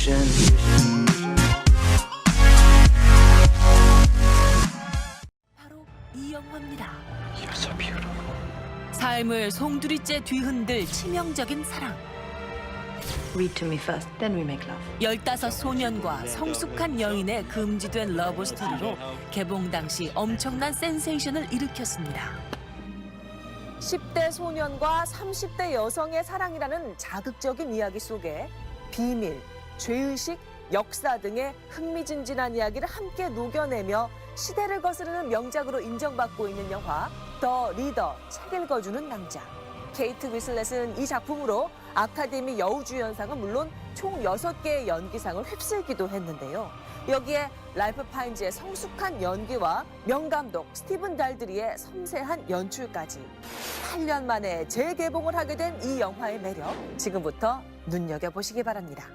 vision. 바로 이 영화입니다. You're so beautiful. 삶을 송두리째 뒤흔들 치명적인 사랑. Read to me first, then we make love. 열다섯 소년과 성숙한 여인의 금지된 러브 스토리로 개봉 당시 엄청난 센세이션을 일으켰습니다. 10대 소년과 30대 여성의 사랑이라는 자극적인 이야기 속에 비밀, 죄의식, 역사 등의 흥미진진한 이야기를 함께 녹여내며 시대를 거스르는 명작으로 인정받고 있는 영화 더 리더 책 읽어주는 남자. 케이트 위슬렛은 이 작품으로 아카데미 여우주연상은 물론 총 6개의 연기상을 휩쓸기도 했는데요. 여기에 라이프 파인즈의 성숙한 연기와 명감독 스티븐 달드리의 섬세한 연출까지 8년 만에 재개봉을 하게 된 이 영화의 매력 지금부터 눈여겨보시기 바랍니다.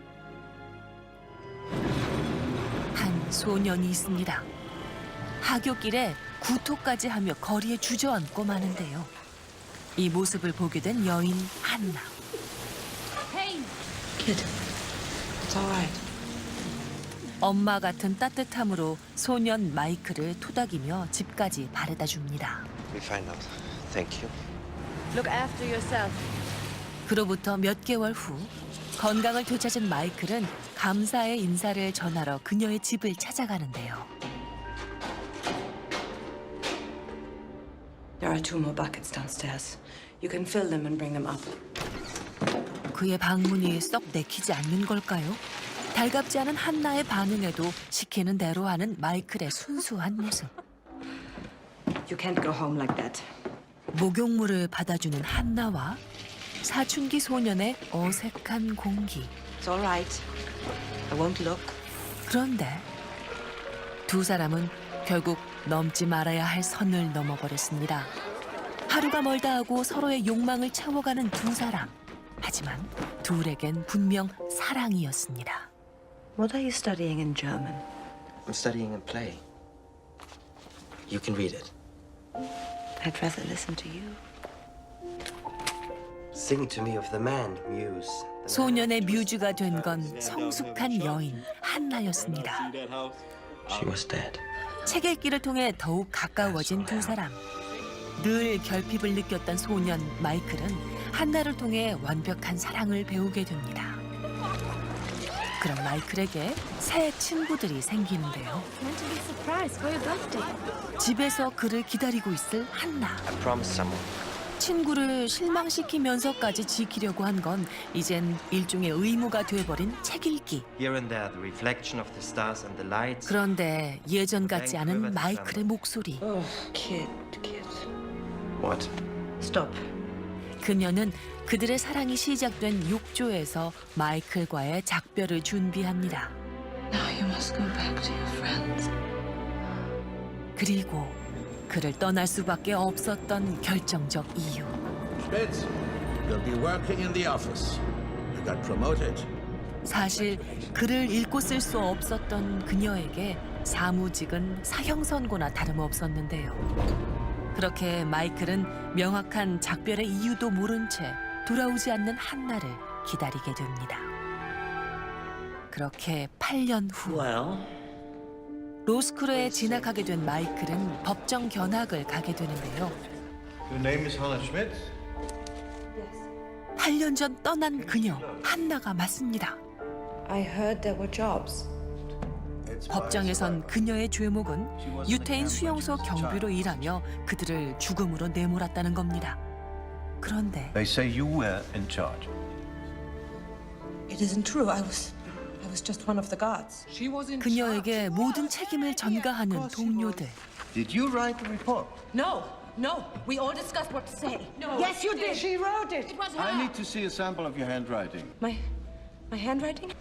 소년이 있습니다. 하굣길에 구토까지 하며 거리에 주저앉고 마는데요. 이 모습을 보게 된 여인 한나. Kid, it's all right. 엄마 같은 따뜻함으로 소년 마이크를 토닥이며 집까지 바래다 줍니다. We find out. Thank you. Look after yourself. 그로부터 몇 개월 후 건강을 되찾은 마이클은 감사의 인사를 전하러 그녀의 집을 찾아가는데요. There are two more buckets downstairs. You can fill them and bring them up. 그의 방문이 썩 내키지 않는 걸까요? 달갑지 않은 한나의 반응에도 시키는 대로 하는 마이클의 순수한 모습. You can't go home like that. 목욕물을 받아주는 한나와 사춘기 소년의 어색한 공기. It's all right. I won't look. 그런데 두 사람은 결국 넘지 말아야 할 선을 넘어버렸습니다. 하루가 멀다 하고 서로의 욕망을 채워가는 두 사람. 하지만 둘에겐 분명 사랑이었습니다. What are you studying in German? I'm studying a play. You can read it. I'd rather listen to you. Sing to me of the man, Muse. The 소년의 뮤즈가 된 건 성숙한 여인 한나였습니다. She was dead. 책 읽기를 통해 더욱 가까워진 두 사람. 늘 결핍을 느꼈던 소년 마이클은 한나를 통해 완벽한 사랑을 배우게 됩니다. 그런 마이클에게 새 친구들이 생기는데요. Meant to be a surprise for your birthday. 집에서 그를 기다리고 있을 한나. I promised someone. 친구를 실망시키면서까지 지키려고 한 건 이젠 일종의 의무가 돼버린 책 읽기. Here and there, the reflection of the stars and the lights. 그런데 예전 같지 않은 마이클의 목소리. Oh, kid, kid. What? Stop. 그녀는 그들의 사랑이 시작된 욕조에서 마이클과의 작별을 준비합니다. Now you must go back to your friends. 그리고 그를 떠날 수밖에 없었던 결정적 이유. You'll be working in the office. You got promoted. 사실 글을 읽고 쓸 수 없었던 그녀에게 사무직은 사형 선고나 다름없었는데요. 그렇게 마이클은 명확한 작별의 이유도 모른 채 돌아오지 않는 한나를 기다리게 됩니다. 그렇게 8년 후 Well, 로스쿨에 진학하게 된 마이클은 법정 견학을 가게 되는데요. Your name is Hannah Schmidt? 8년 전 떠난 그녀 한나가 맞습니다. I heard there were jobs. 법정에선 그녀의 죄목은 유태인 수용소 경비로 일하며 그들을 죽음으로 내몰았다는 겁니다. 그런데 They say you were in charge. It isn't true. I was. I was just one of the guards. 그녀에게 모든 책임을 전가하는 동료들. Did you write the report? No, no. We all discussed what to say. No. Yes, you did. She wrote it. It was I her. need to see a sample of your handwriting. My, my handwriting.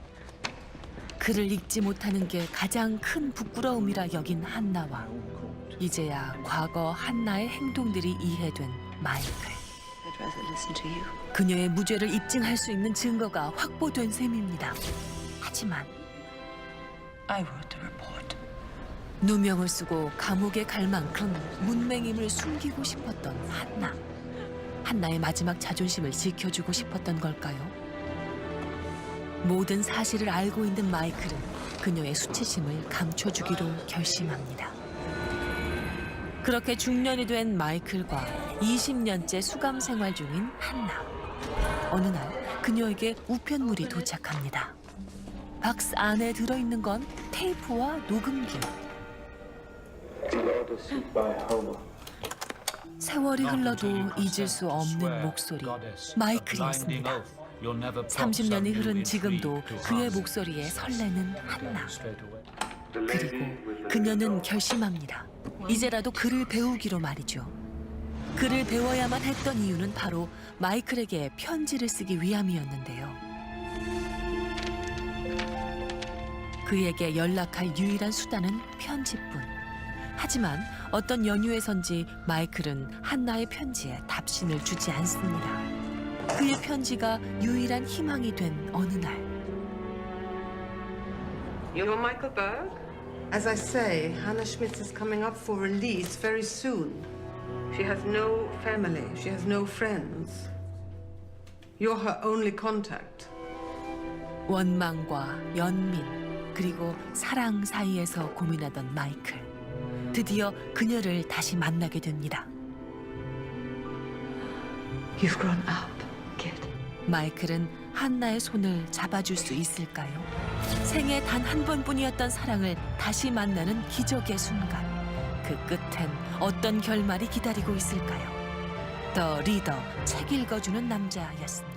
그를 읽지 못하는 게 가장 큰 부끄러움이라 여긴 한나와 이제야 과거 한나의 행동들이 이해된 마이클. I'd rather listen to you. 그녀의 무죄를 입증할 수 있는 증거가 확보된 셈입니다. 하지만 I wrote the report. 누명을 쓰고 감옥에 갈 만큼 문맹임을 숨기고 싶었던 한나. 한나의 마지막 자존심을 지켜주고 싶었던 걸까요? 모든 사실을 알고 있는 마이클은 그녀의 수치심을 감춰주기로 결심합니다. 그렇게 중년이 된 마이클과 20년째 수감 생활 중인 한나. 어느 날 그녀에게 우편물이 도착합니다. 박스 안에 들어있는 건 테이프와 녹음기. 세월이 흘러도 잊을 수 없는 목소리 마이클이었습니다. 30년이 흐른 지금도 그의 목소리에 설레는 한나. 그리고 그녀는 결심합니다. 이제라도 글을 배우기로 말이죠. 글을 배워야만 했던 이유는 바로 마이클에게 편지를 쓰기 위함이었는데요. 그에게 연락할 유일한 수단은 편지뿐. 하지만 어떤 연유에선지 마이클은 한나의 편지에 답신을 주지 않습니다. 그의 편지가 유일한 희망이 된 어느 날. You're Michael Berg? As I say, Hannah Schmitz is coming up for release very soon. She has no family, she has no friends. You're her only contact. 원망과 연민 그리고 사랑 사이에서 고민하던 마이클 드디어 그녀를 다시 만나게 됩니다. You've grown up, kid. 마이클은 한나의 손을 잡아줄 수 있을까요? 생애 단 한 번뿐이었던 사랑을 다시 만나는 기적의 순간 그 끝엔 어떤 결말이 기다리고 있을까요? 더 리더 책 읽어주는 남자였습니다.